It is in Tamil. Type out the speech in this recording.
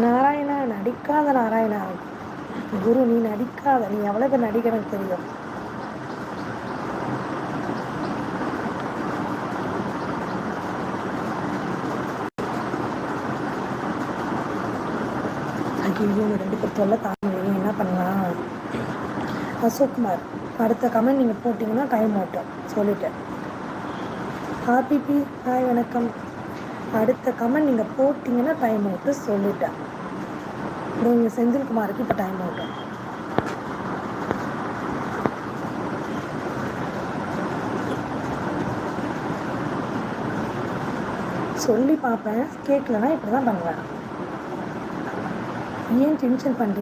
நாராயணா நடிக்காத நாராயணா. குரு நீ நடிக்காத. நீ எவ்வளவு நடிக்கணும் எனக்கு தெரியும். இவங்க ரெண்டு பேர் தொல்லை தாங்க என்ன பண்ணலாம் அசோக்குமார் அடுத்த கமெண்ட் நீங்கள் போட்டிங்கன்னா டைம் ஓட்டும். சொல்லிட்டேன். ஹாப்பிபி ஹாய் வணக்கம். அடுத்த கமெண்ட் நீங்கள் போட்டிங்கன்னா டைம் அவுட்டு சொல்லிட்டேன். நீங்கள் செந்தில்குமாருக்கு இப்போ டைம் அவுட்டு சொல்லி பார்ப்பேன். கேட்கலன்னா இப்படி தான் பண்ணுவேன். ஏன் டென்ஷன் பண்ணுறீங்க